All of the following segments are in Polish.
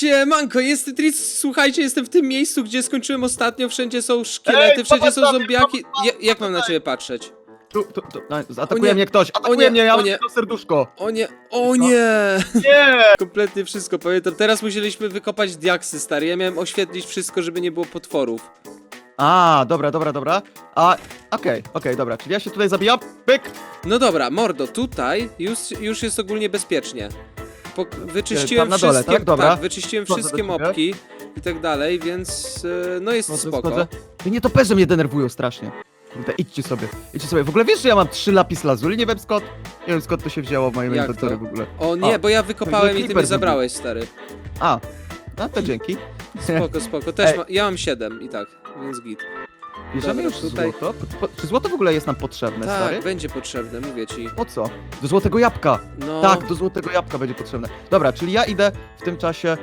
Siemanko, jest Tetris, słuchajcie, jestem w tym miejscu, gdzie skończyłem ostatnio, wszędzie są szkielety, Ej, wszędzie są popatrz na mnie, zombiaki. popatrz, Ja, jak mam na ciebie patrzeć? Tu, tu, tu, no, O atakuje nie, mnie ktoś, o atakuje nie, mnie, ja o mam nie. to serduszko. O nie, o nie! Nie! Kompletnie wszystko, pamiętam, teraz musieliśmy wykopać diaksy, stary, ja miałem oświetlić wszystko, żeby nie było potworów. A, dobra, dobra, dobra. A, okej, okej, dobra, czyli ja się tutaj zabijam, pyk. No dobra, mordo, tutaj już, już jest ogólnie bezpiecznie. Po, wyczyściłem Tam na dole, wszystkie, tak? Dobra. wyczyściłem Wchodzę wszystkie ciebie. mopki i tak dalej, więc e, no jest Wchodzę, spoko. wchodzę. Ty nie toperze mnie denerwują strasznie. Kurde, idźcie sobie, idźcie sobie. W ogóle wiesz, że ja mam trzy lapis lazuli? Nie wiem skąd, nie wiem skąd to się wzięło w moim Jak inwentory to? w ogóle. O nie, A, bo ja wykopałem i ty Creeper mnie zabrałeś, stary. A, no to dzięki. Spoko, spoko. Też Ej. ma, ja mam 7 i tak, więc git. Bierzemy Dobra, już tutaj- złoto? Po, czy złoto w ogóle jest nam potrzebne, tak, stary? będzie potrzebne, mówię ci. Po co? Do złotego jabłka. No, Tak, do złotego jabłka będzie potrzebne. Dobra, czyli ja idę w tym czasie,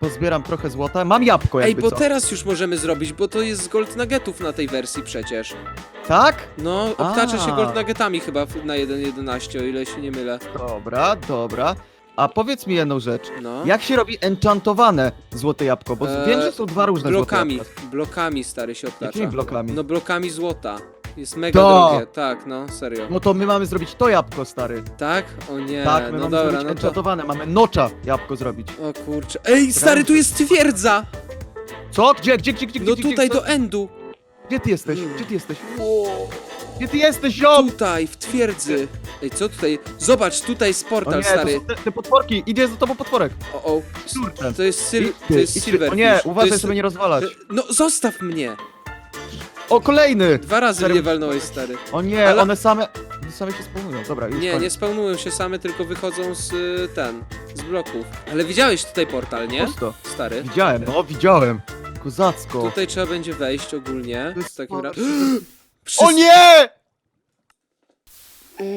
pozbieram trochę złota. Mam jabłko Ej, jakby bo co. teraz już możemy zrobić, bo to jest z gold nuggetów na tej wersji przecież. Tak? No, obtacza się A. gold nuggetami chyba w- na 1.11, o ile się nie mylę. Dobra, dobra. A powiedz mi jedną rzecz. No. Jak się robi enchantowane złote jabłko? Bo Eee, wiem, że są dwa różne Blokami, złote jabłka. blokami stary się obtacza. Jakimi blokami? No blokami złota. Jest mega To. drogie, tak, no, serio. No to my mamy zrobić to jabłko, stary. Tak? O nie, tak, my no mamy dobra, zrobić no to... enchantowane. Mamy nocza jabłko zrobić. O kurczę. Ej, stary, tu jest twierdza! Co? Gdzie, gdzie, gdzie, gdzie, No gdzie, tutaj gdzie, do endu. Gdzie ty jesteś? Gdzie ty jesteś? Wow. Gdzie ty jesteś, ziom? Tutaj, w twierdzy. Ej, co tutaj? Zobacz, tutaj jest O portal, nie, to stary. są te, te potworki. Idzie za tobą potworek. O, o. Kurde. To jest, sil... To jest silverfish. O nie, uważaj, żeby nie rozwalać. No, zostaw mnie! O, kolejny! Dwa razy Serio? mnie walnąłeś, stary. O nie, Ale- one same, one same się spawnują. Dobra, już Nie, koniec. nie spawnują się same, tylko wychodzą z y, ten, z bloków. Ale widziałeś tutaj portal, nie? Pusto. Stary. Widziałem, no widziałem. Kozacko. Tutaj trzeba będzie wejść ogólnie. To jest W takim razie. O nie!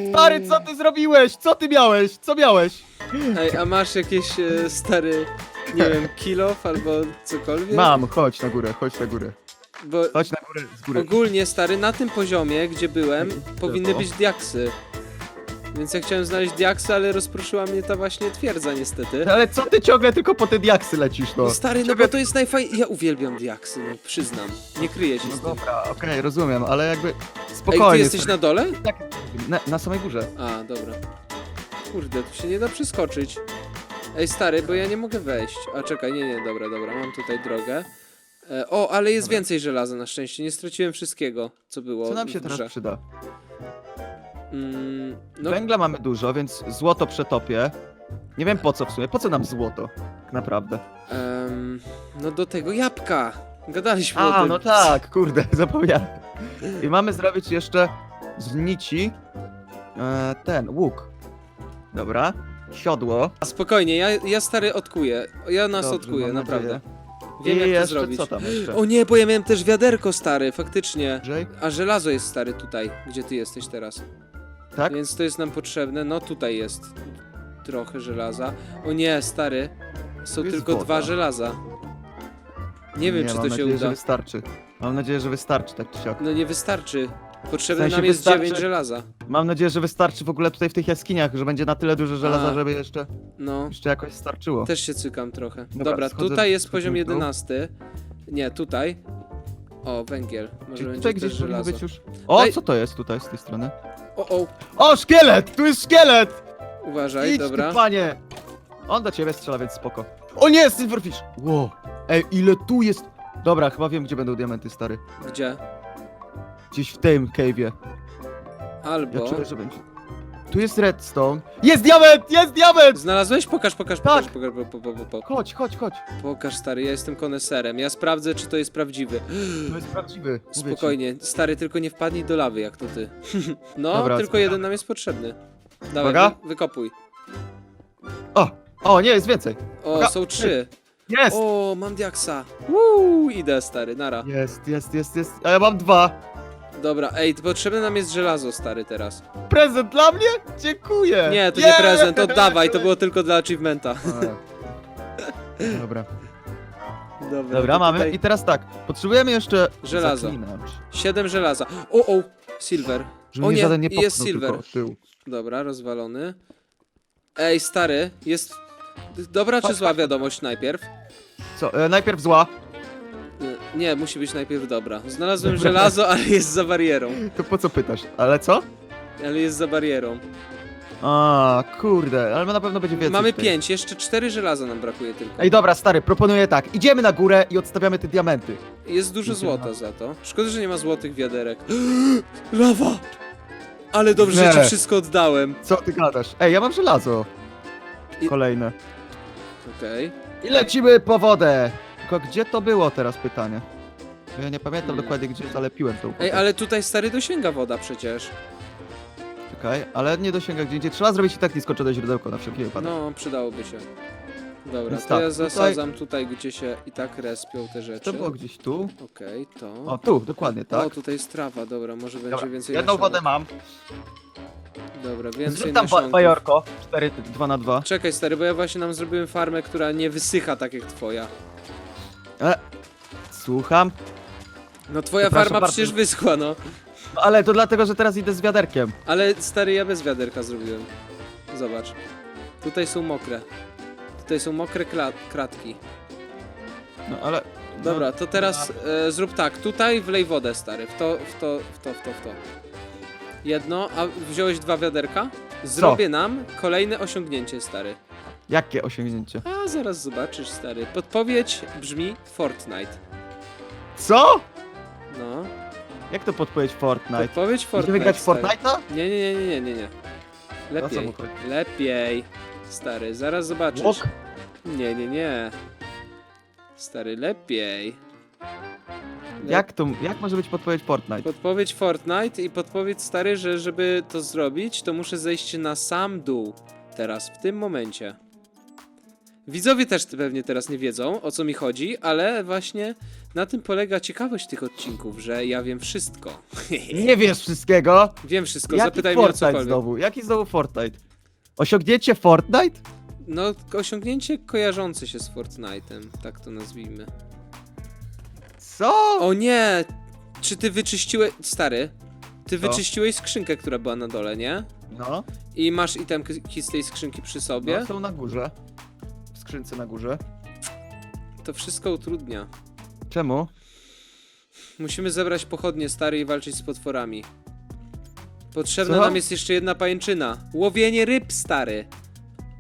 Stary, co ty zrobiłeś? Co ty miałeś? Co miałeś? Ej, a masz jakieś e, stary, nie wiem, kilof albo cokolwiek? Mam, chodź na górę, chodź na górę. Bo Chodź na górę, z góry. ogólnie, stary, na tym poziomie, gdzie byłem, powinny być diaksy. Więc ja chciałem znaleźć diaksy, ale rozproszyła mnie ta właśnie twierdza niestety. Ale co ty ciągle tylko po te diaksy lecisz, no? No stary, no bo to jest najfajniejsze. Ja uwielbiam diaksy, no przyznam. Nie kryję się No z tym. dobra, okej, rozumiem, ale jakby Ej, spokojnie. ty jesteś na dole? Tak, na, na samej górze. A, dobra. Kurde, tu się nie da przeskoczyć. Ej, stary, bo ja nie mogę wejść. A czekaj, nie, nie, dobra, dobra, mam tutaj drogę. E, o, ale jest Dobra. więcej żelaza na szczęście. Nie straciłem wszystkiego, co było. Co nam się grze. teraz przyda? Mm, no, Węgla mamy dużo, więc złoto przetopię. Nie wiem po co w sumie, po co nam złoto? Tak naprawdę. em, no do tego jabłka. Gadaliśmy o A, tym. no tak, kurde, zapomniałem. I mamy zrobić jeszcze z nici e, ten, łuk. Dobra, siodło. A spokojnie, ja, ja stary odkuję. Ja nas Dobrze, odkuję, mam naprawdę. nadzieję. Wiem I jak to zrobić. co tam jeszcze? O nie, bo ja miałem też wiaderko stary, faktycznie. A żelazo jest stary tutaj, gdzie ty jesteś teraz. Tak? Więc to jest nam potrzebne. No tutaj jest trochę żelaza. O nie, stary. Są Tu jest tylko woda. dwa żelaza. Nie wiem, czy mam to się nadzieję, uda. że wystarczy. Mam nadzieję, że wystarczy tak czy siak. No nie wystarczy. Potrzebne W sensie nam jest wystarczy- 9 żelaza. Mam nadzieję, że wystarczy w ogóle tutaj w tych jaskiniach, że będzie na tyle dużo żelaza, A. żeby jeszcze, No, jeszcze jakoś starczyło. też się cykam trochę. Dobra, Dobra, schodzę- tutaj jest poziom w dół. 11. Nie, tutaj. O, węgiel. Może Czyli będzie tutaj też gdzieś powinno żelazo. być już... O, Daj- co to jest tutaj z tej strony? O, o, O, szkielet! Tu jest szkielet! uważaj, Idź dobra. ty, panie! On do ciebie strzela, więc spoko. O nie, Silverfish! Wow. Ej, ile tu jest... Dobra, chyba wiem, gdzie będą diamenty, stary. Gdzie? Gdzieś w tym cave'ie. Ja Albo... czuję, że będzie. Tu jest redstone. Jest diament! Jest diament! Znalazłeś? Pokaż, pokaż, Tak. pokaż, pokaż, po, po, po, po. Chodź, chodź, chodź. Pokaż, stary, ja jestem koneserem. Ja sprawdzę, czy to jest prawdziwy. To jest prawdziwy. mówię ci. Spokojnie, stary, tylko nie wpadnij do lawy, jak to ty. no, Dobra, tylko jeden nam jest potrzebny. Dawaj, Uwaga. wy, wykopuj. O! O, nie, jest więcej. O, Uwaga. są trzy. Jest! O, mam diaksa. Uuu, idę, stary, nara. Jest, jest, jest, jest. A ja mam dwa. Dobra, ej, potrzebne nam jest żelazo, stary, teraz. Prezent dla mnie? Dziękuję. Nie, to nie prezent, oddawaj, to było tylko dla achievementa. A. Dobra. Dobra, Dobra, to mamy. tutaj I teraz tak. Potrzebujemy jeszcze Żelazo. zaklinacz. Siedem żelaza. O, o, silver. Żeby O mnie nie, żaden nie jest popchnął silver. tylko od tyłu. Dobra, rozwalony. Ej, stary, jest... Dobra czy zła wiadomość najpierw? Co, e, najpierw zła. Nie, musi być najpierw dobra. Znalazłem żelazo, ale jest za barierą. To po co pytasz? Ale co? Ale jest za barierą. A, kurde, ale na pewno będzie więcej. Mamy tutaj. pięć, jeszcze cztery żelaza nam brakuje tylko. Ej, dobra, stary, proponuję tak. Idziemy na górę i odstawiamy te diamenty. Jest dużo złota za to. Szkoda, że nie ma złotych wiaderek. Lawa! Ale dobrze, że Nie. ci wszystko oddałem. Co ty gadasz? Ej, ja mam żelazo. I- Kolejne. Okej. I lecimy po wodę. Tylko gdzie to było teraz pytanie? Bo Ja nie pamiętam Hmm. dokładnie, gdzie zalepiłem tą. Ej, ale tutaj stary dosięga woda przecież. Czekaj, ale nie dosięga gdzie indziej. Trzeba zrobić i tak nieskoczone źródełko na wszelki wypadek. No, przydałoby się. Dobra, Więc to tak, ja tutaj- zasadzam tutaj, gdzie się i tak respią te rzeczy. To było gdzieś tu. Okej, to. O, tu, dokładnie, tak. O, tutaj jest trawa, dobra, może będzie Dobra, więcej jedną nasionek. wodę mam. Dobra, więcej Zrób tam ba- nasionków. bajorko. 4, 2 na 2. Czekaj stary, bo ja właśnie nam zrobiłem farmę, która nie wysycha tak jak twoja. E, słucham. No twoja Przepraszam farma bardzo. przecież wyschła, no. No, ale to dlatego, że teraz idę z wiaderkiem. Ale stary, ja bez wiaderka zrobiłem. Zobacz. Tutaj są mokre. Tutaj są mokre kla- kratki. No ale... Dobra, no, to teraz e, zrób tak. Tutaj wlej wodę, stary. W to, w to, w to, w to, w to. Jedno, a wziąłeś dwa wiaderka? Zrobię nam kolejne osiągnięcie, stary. Jakie osiągnięcie? A zaraz zobaczysz, stary. Podpowiedź brzmi Fortnite. Co? No. Jak to podpowiedź Fortnite? Podpowiedź Fortnite. grać w stary. Fortnite'a? Nie, nie, nie, nie, nie, nie. O co Lepiej. chodzi? Lepiej. Stary, zaraz zobaczysz. Łok? Nie, nie, nie. Stary, lepiej. Le- Jak to, jak może być podpowiedź Fortnite? Podpowiedź Fortnite i podpowiedź stary, że żeby to zrobić, to muszę zejść na sam dół. Teraz, w tym momencie. Widzowie też pewnie teraz nie wiedzą, o co mi chodzi, ale właśnie na tym polega ciekawość tych odcinków, że ja wiem wszystko. Nie wiesz wszystkiego? wiem wszystko, Jaki zapytaj mnie o Fortnite cokolwiek. znowu? Jaki znowu Fortnite? Osiągnięcie Fortnite? No, osiągnięcie kojarzące się z Fortnite'em, tak to nazwijmy. Co? O nie! Czy ty wyczyściłeś... Stary, ty Co? wyczyściłeś skrzynkę, która była na dole, nie? No, I masz itemki z tej skrzynki przy sobie? no są na górze. Skrzynce na górze. To wszystko utrudnia. Czemu? Musimy zebrać pochodnie, stary, i walczyć z potworami. Potrzebna Co? nam jest jeszcze jedna pajęczyna. Łowienie ryb, stary.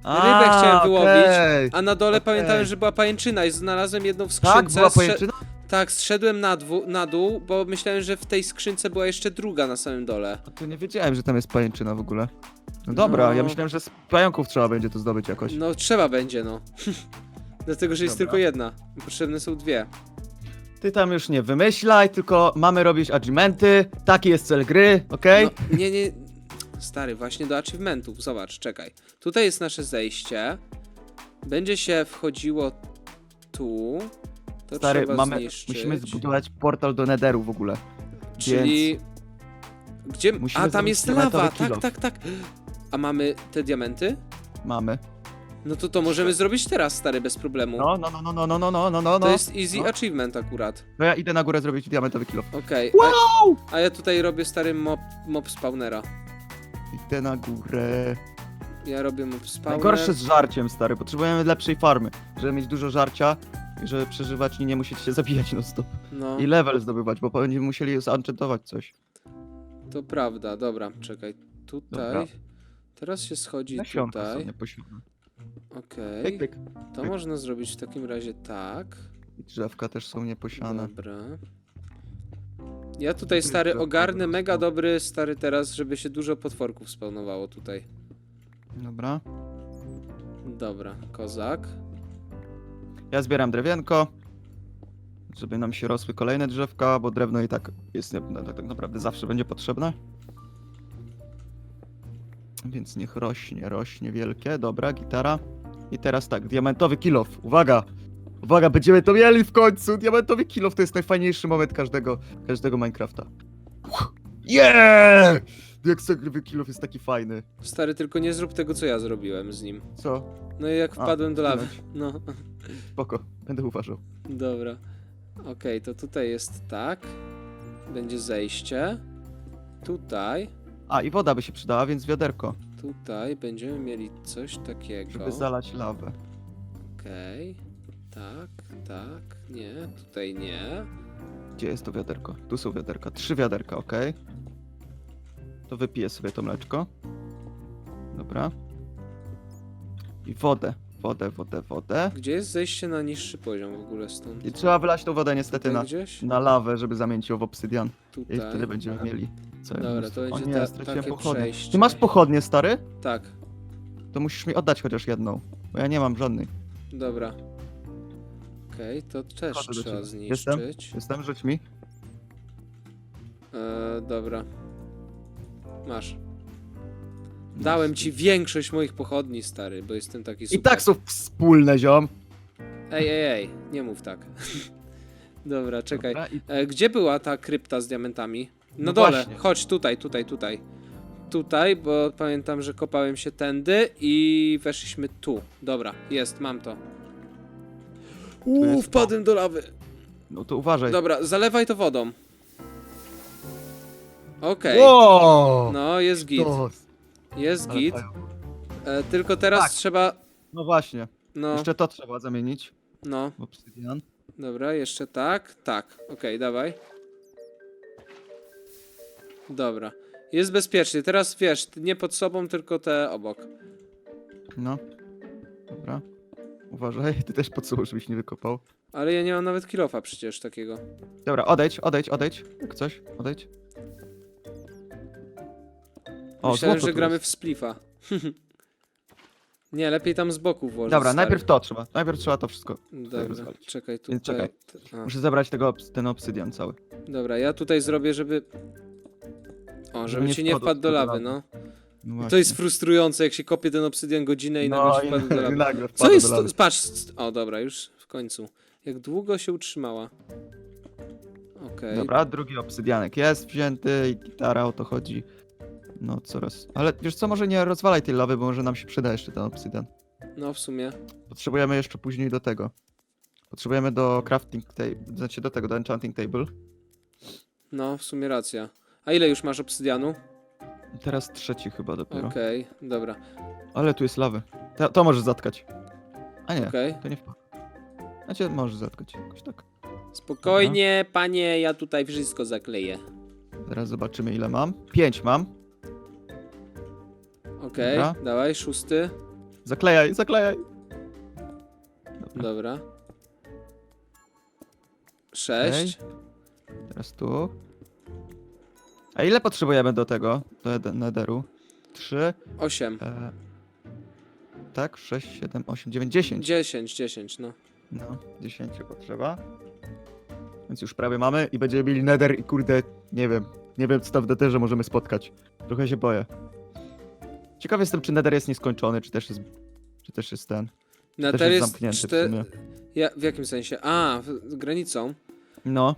Rybę chciałem wyłowić, okej. A na dole Okej. pamiętałem, że była pajęczyna i znalazłem jedną w Tak, skrzynce. była Zsze- pajęczyna? Tak, zszedłem na, dwu- na dół, bo myślałem, że w tej skrzynce była jeszcze druga na samym dole. A to nie wiedziałem, że tam jest pajęczyna w ogóle. No dobra, No. ja myślałem, że z pająków trzeba będzie to zdobyć jakoś. No, trzeba będzie, no. Dlatego, że jest Dobra. tylko jedna. Potrzebne są dwie. Ty tam już nie wymyślaj, tylko mamy robić achievementy, taki jest cel gry, okej? No, nie, nie. Stary, właśnie do achievementów. Zobacz, czekaj. Tutaj jest nasze zejście. Będzie się wchodziło tu. To Stary, trzeba mamy, zniszczyć. musimy zbudować portal do Netheru w ogóle. Czyli. Gdzie. Musimy A tam zrobić jest diamentowy lawa. Tak, tak, tak. A mamy te diamenty? Mamy. No to to możemy zrobić teraz, stary, bez problemu. No, no, no, no, no, no, no, no, no, no. To jest easy no. achievement akurat. To ja idę na górę zrobić diamentowy kilo. Okej. Wow! A, a ja tutaj robię stary mob, mob spawnera. Idę na górę. Ja robię mob spawner. Najgorsze z żarciem, stary. Potrzebujemy lepszej farmy, żeby mieć dużo żarcia i żeby przeżywać i nie musieć się zabijać non stop. No, I level zdobywać, bo będziemy musieli zanchantować coś. to prawda. Dobra, czekaj. Tutaj. Dobra. Teraz się schodzi Nasionka tutaj. nieposiadane. Okej. Pyk, pyk. To można zrobić w takim razie tak. I drzewka też są nieposiane. Dobra. Ja tutaj stary ogarnę mega dobry stary teraz, żeby się dużo potworków spawnowało tutaj. Dobra. Dobra, kozak. Ja zbieram drewienko, żeby nam się rosły kolejne drzewka, bo drewno i tak jest no, tak naprawdę zawsze będzie potrzebne. Więc niech rośnie, rośnie wielkie. Dobra, gitara. I teraz tak, diamentowy kilof. Uwaga! Uwaga, będziemy to mieli w końcu! Diamentowy kilof to jest najfajniejszy moment każdego, każdego Minecrafta. Yeah! Diamentowy kilof jest taki fajny. Stary, tylko nie zrób tego, co ja zrobiłem z nim. Co? No i jak A, wpadłem do lawy. No, Spoko, będę uważał. dobra. Okej, to tutaj jest tak. Będzie zejście. Tutaj. A, i woda by się przydała, więc wiaderko. tutaj będziemy mieli coś takiego. Żeby zalać lawę. Okej. Tak, tak, nie, tutaj nie. Gdzie jest to wiaderko? Tu są wiaderka. Trzy wiaderka, ok. To wypiję sobie to mleczko. Dobra. I wodę. Wodę, wodę, wodę. Gdzie jest zejście na niższy poziom w ogóle stąd? I trzeba wylać tą wodę niestety Tutaj na, gdzieś? na lawę, żeby zamienić ją w obsydian. I Tutaj. wtedy będziemy mieli całe Dobra, to O będzie nie, ta- straciłem takie pochodnie. przejście. Ty masz pochodnie, stary? Tak, To musisz mi oddać chociaż jedną. Bo ja nie mam żadnej. dobra. Okej, to też Chodzę do trzeba ciebie. zniszczyć. Jestem? Jestem, rzuć mi. E, dobra. Masz. Dałem ci większość moich pochodni, stary, bo jestem taki super. I tak są wspólne, ziom. Ej, ej, ej, nie mów tak. Dobra, czekaj. Dobra, i E, gdzie była ta krypta z diamentami? Na No dole. właśnie. Chodź tutaj, tutaj, tutaj. Tutaj, bo pamiętam, że kopałem się tędy i weszliśmy tu. Dobra, jest, mam to. Uuu, jest- wpadłem do lawy. No to uważaj. Dobra, zalewaj to wodą. Okej. Wow! No, jest git. Jest ale git. fajo. E, tylko teraz Tak. trzeba. No właśnie. No, Jeszcze to trzeba zamienić no. w obsydian. Dobra, jeszcze tak. Tak, okej, dawaj. Dobra. Jest bezpiecznie. Teraz wiesz, nie pod sobą, tylko te obok. No. Dobra. Uważaj, ty też podsłuch, żebyś nie wykopał. Ale ja nie mam nawet kilofa przecież takiego. Dobra, odejdź, odejdź, odejdź. Jak coś, odejdź. O, Myślałem, złoto że tu gramy jest. w splifa. nie, lepiej tam z boku włożyć. Dobra, stary. najpierw to trzeba. Najpierw trzeba to wszystko. Dobra, rozwalić. czekaj, tutaj. Więc czekaj. a, Muszę zebrać tego, obs- ten obsydian cały. Dobra, ja tutaj zrobię, żeby... O, żeby nie ci nie wpadł wpadł do do lawy, lawy. no. No To jest frustrujące, jak się kopie ten obsydian godzinę i no, nagle wpadł do lawy. nagle Co wpada jest do to? Patrz, o dobra, już w końcu. Jak długo się utrzymała. Okej. Dobra, drugi obsydianek jest wzięty i gitara, o to chodzi. No coraz. Ale wiesz co, może nie rozwalaj tej lawy, bo może nam się przyda jeszcze ten obsydian. No w sumie. Potrzebujemy jeszcze później do tego. Potrzebujemy do crafting table, znaczy do tego, do enchanting table. No, w sumie racja. A ile już masz obsydianu? Teraz trzeci chyba dopiero. Okej, dobra. Ale tu jest lawy. To, to możesz zatkać. A nie, Okej. to nie wpadł. Znaczy możesz zatkać jakoś tak. Spokojnie, panie, ja tutaj wszystko zakleję. Zaraz zobaczymy ile mam. Pięć mam. Okej, Dobra. dawaj, szósty. Zaklejaj, zaklejaj. Dobra. Sześć. Teraz tu. A ile potrzebujemy do tego? Do ed- nederu? Trzy. Osiem. E, tak, sześć, siedem, osiem, dziewięć, dziesięć. Dziesięć, dziesięć, no. No, 10 potrzeba. Więc już prawie mamy i będziemy mieli nether i kurde, nie wiem. Nie wiem, co tam w netherze możemy spotkać. Trochę się boję. Ciekaw jestem, czy nether jest nieskończony, czy też jest, czy też jest ten. Na Też jest zamknięty w sumie. ja, W jakim sensie? A, w, granicą. No,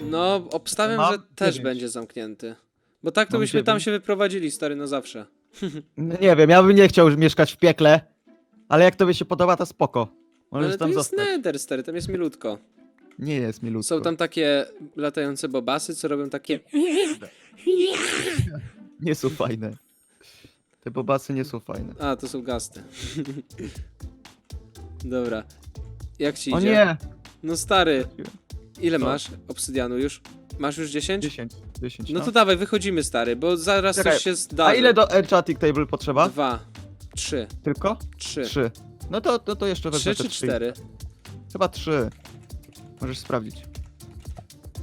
No, obstawiam, Mam że też dziewięć. będzie zamknięty. Bo tak to Mam byśmy tam się wyprowadzili, stary, na zawsze. No nie wiem, ja bym nie chciał już mieszkać w piekle, ale jak tobie się podoba, to spoko. Możesz Ale to tam jest zostać. nether, stary, tam jest milutko. Nie jest mi ludzko. Są tam takie latające bobasy, co robią takie... Nie są fajne. Te bobasy nie są fajne. A, to są gasty. Dobra. Jak ci O idzie? nie! No stary, ile Co? masz obsydianu już? Masz już 10? 10, 10 No to dawaj, wychodzimy stary, bo zaraz Czekaj, coś się zdarzy. A ile do enchanting table potrzeba? Dwa, trzy, Tylko? trzy. Trzy. No to, to, to jeszcze wezmę Trzy te czy cztery? Chyba trzy. Możesz sprawdzić.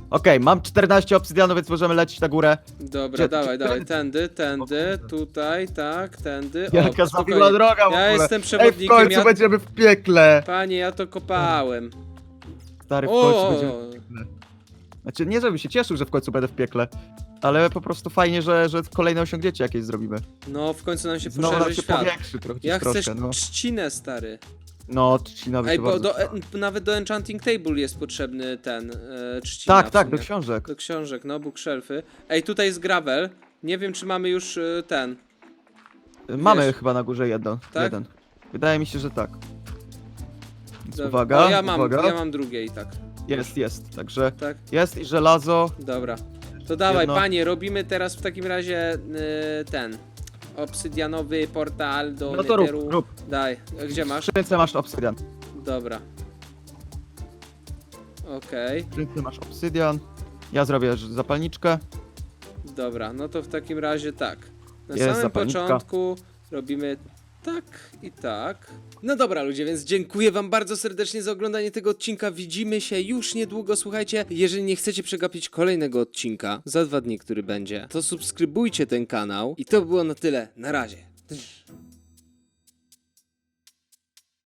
Okej, mam 14 obsydianów, więc możemy lecieć na górę. Dobra, Gdzie- dawaj, gdzie- dawaj, tędy, tędy, tutaj, tak, tędy. O, Jaka spokojnie. zawiła droga w Ja ogóle. jestem Ej, w przewodnikiem, końcu ja... będziemy w piekle. Panie, ja to kopałem. Stary, w końcu O, będziemy. Znaczy, nie żebym się cieszył, że w końcu będę w piekle, ale po prostu fajnie, że, że kolejne osiągnięcie jakieś zrobimy. no w końcu nam się Znowu nam poszerzy się świat. powiększy trochę, Ja chcę troszkę, no. trzcinę, stary. No, trzcina by Ej, się bo bardzo do, e, nawet do Enchanting Table jest potrzebny ten e, trzcina. Tak, w tak, do sumie. książek. Do książek, no, bookshelfy. Ej, tutaj jest gravel. Nie wiem, czy mamy już e, ten. Mamy Wiesz. chyba na górze jeden. Tak? jeden. Wydaje mi się, że tak. Więc Dobra. uwaga, o, ja mam, uwaga. ja mam drugie i tak. Jest, jest. Także Tak? jest i żelazo. Dobra. To dawaj, Jedno. panie, robimy teraz w takim razie e, ten. Obsydianowy portal do No to rób, Netheru. rób. Daj, gdzie masz? Skrzynce masz obsydian. Dobra. Okej, W skrzynce masz obsydian. Ja zrobię ż- zapalniczkę. dobra, no to w takim razie tak. Na Jest samym zapalniczka. początku robimy tak i tak. No dobra ludzie, więc dziękuję wam bardzo serdecznie za oglądanie tego odcinka. Widzimy się już niedługo, słuchajcie. Jeżeli nie chcecie przegapić kolejnego odcinka, za dwa dni, który będzie, to subskrybujcie ten kanał. I to było na tyle. Na razie.